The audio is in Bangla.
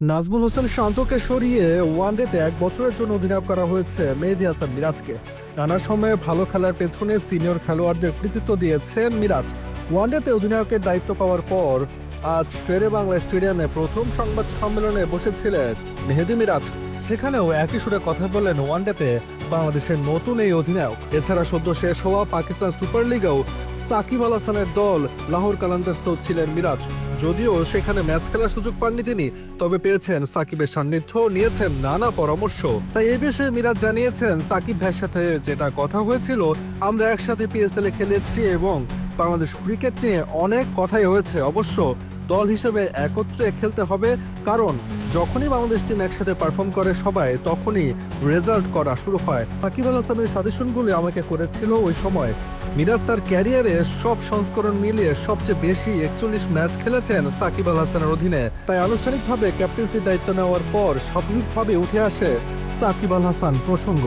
নাজমুল হোসেন শান্তকে সরিয়ে ওয়ানডেতে এক বছরের জন্য অধিনায়ক করা হয়েছে মেহেদি হাসান মিরাজকে। নানা সময়ে ভালো খেলার পেছনে সিনিয়র খেলোয়াড়দের কৃতিত্ব দিয়েছেন মিরাজ। ওয়ানডেতে অধিনায়কের দায়িত্ব পাওয়ার পর আজ শেরে বাংলা স্টেডিয়ামে প্রথম সংবাদ সম্মেলনে বসেছিলেন মেহেদি মিরাজ। সেখানেও একই সুরে কথা বললেন ওয়ানডেতে বাংলাদেশের নতুন এই অধিনায়ক। এছাড়া সদ্য শেষ হওয়া পাকিস্তান সুপার লিগেও সাকিব আল হাসানের দল লাহোর কালান্দার্সেও ছিলেন মিরাজ। যদিও সেখানে ম্যাচ খেলার সুযোগ পাননি তিনি, তবে পেয়েছেন সাকিবের সান্নিধ্য নিয়েছেন নানা পরামর্শ। তাই এ বিষয়ে মিরাজ জানিয়েছেন, সাকিব ভাইয়ের সাথে যেটা কথা হয়েছিল, আমরা একসাথে পিএসএল খেলেছি এবং বাংলাদেশ ক্রিকেট নিয়ে অনেক কথাই হয়েছে। অবশ্য দল হিসেবে একত্রে খেলতে হবে, কারণ যখনই বাংলাদেশ টিম একসাথে পারফর্ম করে সবাই, তখনই রেজাল্ট করা শুরু হয়। সাকিব আল হাসানের সাজেশনগুলি আমাকে করেছিল ওই সময়। মিরাজ তার ক্যারিয়ারে সব সংস্করণ মিলিয়ে সবচেয়ে বেশি একচল্লিশ ম্যাচ খেলেছেন সাকিব আল হাসানের অধীনে। তাই আনুষ্ঠানিকভাবে ক্যাপ্টেন্সির দায়িত্ব নেওয়ার পর স্বাভাবিকভাবে উঠে আসে সাকিব আল হাসান প্রসঙ্গ।